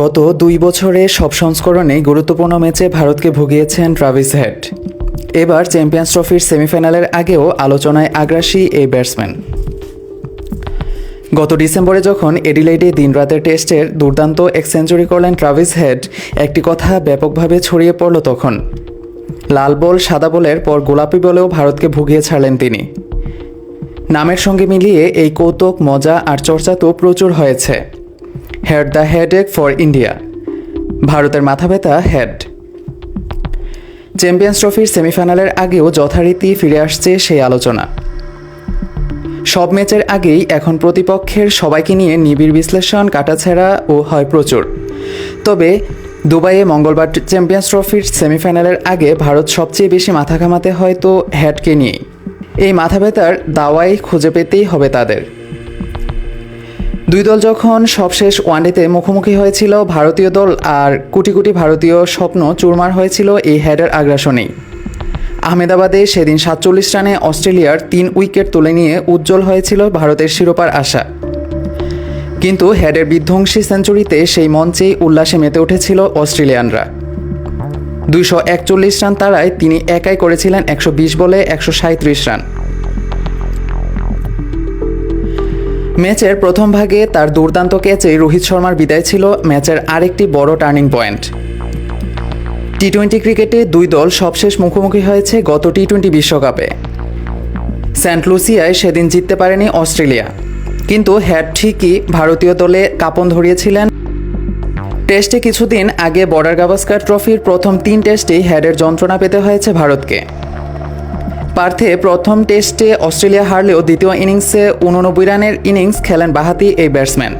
গত দুই বছরে সব সংস্করণে গুরুত্বপূর্ণ ম্যাচে ভারতকে ভুগিয়েছেন ট্রাভিস হেড। এবার চ্যাম্পিয়ন্স ট্রফির সেমিফাইনালের আগেও আলোচনায় আগ্রাসী এই ব্যাটসম্যান। গত ডিসেম্বরে যখন এডিলাইডে দিনরাতের টেস্টের দুর্দান্ত এক সেঞ্চুরি করলেন ট্রাভিস হেড, একটি কথা ব্যাপকভাবে ছড়িয়ে পড়ল তখন। লাল বল সাদা বলের পর গোলাপি বলেও ভারতকে ভুগিয়ে ছাড়লেন তিনি। নামের সঙ্গে মিলিয়ে এই কৌতুক, মজা আর চর্চা তো প্রচুর হয়েছে। Head the Head headache for India ভারতের মাথা ব্যথা হেড চ্যাম্পিয়ন্স ট্রফির সেমিফাইনালের আগেও যথারীতি ফিরে আসছে সেই আলোচনা। সব ম্যাচের আগেই এখন প্রতিপক্ষের সবাইকে নিয়ে নিবিড় বিশ্লেষণ কাটাছেড়া ও হয় প্রচুর। তবে দুবাইয়ে মঙ্গলবার চ্যাম্পিয়ন্স ট্রফির সেমিফাইনালের আগে ভারত সবচেয়ে বেশি মাথা ঘামাতে হয়তো হেডকে নিয়েই। এই মাথা ব্যথার দাওয়াই খুঁজে পেতেই হবে তাদের। দুই দল যখন সবশেষ ওয়ানডেতে মুখোমুখি হয়েছিল, ভারতীয় দল আর কোটি কোটি ভারতীয় স্বপ্ন চুরমার হয়েছিল এই হেডের আগ্রাসনেই। আহমেদাবাদে সেদিন সাতচল্লিশ রানে অস্ট্রেলিয়ার তিন উইকেট তুলে নিয়ে উজ্জ্বল হয়েছিল ভারতের শিরোপার আশা। কিন্তু হেডের বিধ্বংসী সেঞ্চুরিতে সেই মঞ্চেই উল্লাসে মেতে উঠেছিল অস্ট্রেলিয়ানরা। দুইশো একচল্লিশ রান তারায় তিনি একাই করেছিলেন একশো বিশ বলে একশো রান। ম্যাচের প্রথম ভাগে তার দুর্দান্ত ক্যাচে রোহিত শর্মার বিদায় ছিল ম্যাচের আরেকটি বড় টার্নিং পয়েন্ট। টি টোয়েন্টি ক্রিকেটে দুই দল সবশেষ মুখোমুখি হয়েছে গত টি টোয়েন্টি বিশ্বকাপে। সেন্ট লুসিয়ায় সেদিন জিততে পারেনি অস্ট্রেলিয়া। কিন্তু হ্যাড ঠিকই ভারতীয় দলে কাপন ধরিয়েছিলেন। টেস্টে কিছুদিন আগে বর্ডার গাভাস্কার ট্রফির প্রথম তিন টেস্টেই হ্যাডের যন্ত্রণা পেতে হয়েছে ভারতকে। পার্থে প্রথম টেস্টে অস্ট্রেলিয়া হারলেও দ্বিতীয় ইনিংসে উননব্বই রানের ইনিংস খেলেন বাহাতি এই ব্যাটসম্যান।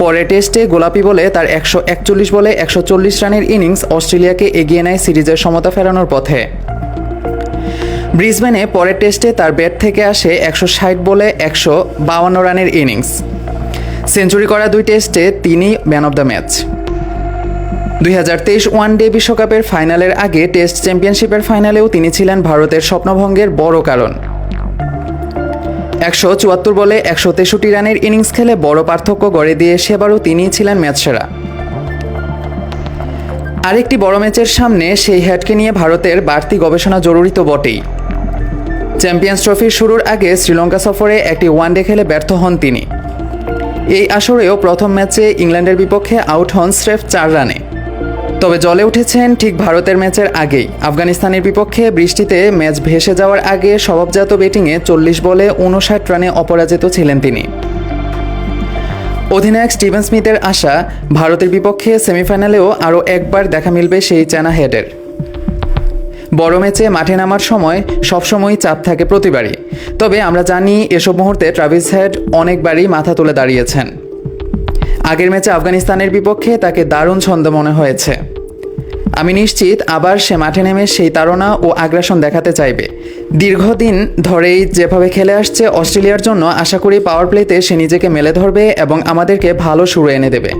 পরের টেস্টে গোলাপি বলে তার একশো একচল্লিশ বলে একশো চল্লিশ রানের ইনিংস অস্ট্রেলিয়াকে এগিয়ে নেয় সিরিজের সমতা ফেরানোর পথে। ব্রিসবেনে পরের টেস্টে তার ব্যাট থেকে আসে একশো ষাট বলে একশো বাউান্ন রানের ইনিংস। সেঞ্চুরি করা দুই টেস্টে তিনি ম্যান অব দ্য ম্যাচ। দুই হাজার তেইশ ওয়ান ডে বিশ্বকাপের ফাইনালের আগে টেস্ট চ্যাম্পিয়নশিপের ফাইনালেও তিনি ছিলেন ভারতের স্বপ্নভঙ্গের বড় কারণ। একশো চুয়াত্তর বলে একশো তেষট্টি রানের ইনিংস খেলে বড় পার্থক্য গড়ে দিয়ে সেবারও তিনিই ছিলেন ম্যাচ সেরা আরেকটি বড় ম্যাচের সামনে সেই হ্যাটকে নিয়ে ভারতের বাড়তি গবেষণা জরুরি তো বটেই। চ্যাম্পিয়ন্স ট্রফির শুরুর আগে শ্রীলঙ্কা সফরে একটি ওয়ানডে খেলে ব্যর্থ হন তিনি। এই আসরেও প্রথম ম্যাচে ইংল্যান্ডের বিপক্ষে আউট হন স্রেফ চার রানে। তবে জলে উঠেছেন ঠিক ভারতের ম্যাচের আগেই। আফগানিস্তানের বিপক্ষে বৃষ্টিতে ম্যাচ ভেসে যাওয়ার আগে স্বভাবজাত ব্যাটিংয়ে চল্লিশ বলে উনষাট রানে অপরাজিত ছিলেন তিনি। অধিনায়ক স্টিভেন স্মিথের আশা, ভারতের বিপক্ষে সেমিফাইনালেও আরও একবার দেখা মিলবে সেই চানা হেডের। বড় ম্যাচে মাঠে নামার সময় সবসময়ই চাপ থাকে প্রতিবারই। তবে আমরা জানি, এসব মুহূর্তে ট্রাভিস হেড অনেকবারই মাথা তুলে দাঁড়িয়েছেন। আগের ম্যাচে আফগানিস্তানের বিপক্ষে তাকে দারুণ ছন্দ মনে হয়েছে। আমি নিশ্চিত আবার সে মাঠে নেমে সেই তাড়না ও আগ্রাসন দেখাতে চাইবে। দীর্ঘদিন ধরেই যেভাবে খেলে আসছে অস্ট্রেলিয়ার জন্য আশা করি পাওয়ার প্লেতে সে নিজেকে মেলে ধরবে এবং আমাদেরকে ভালো শুরু এনে দেবে।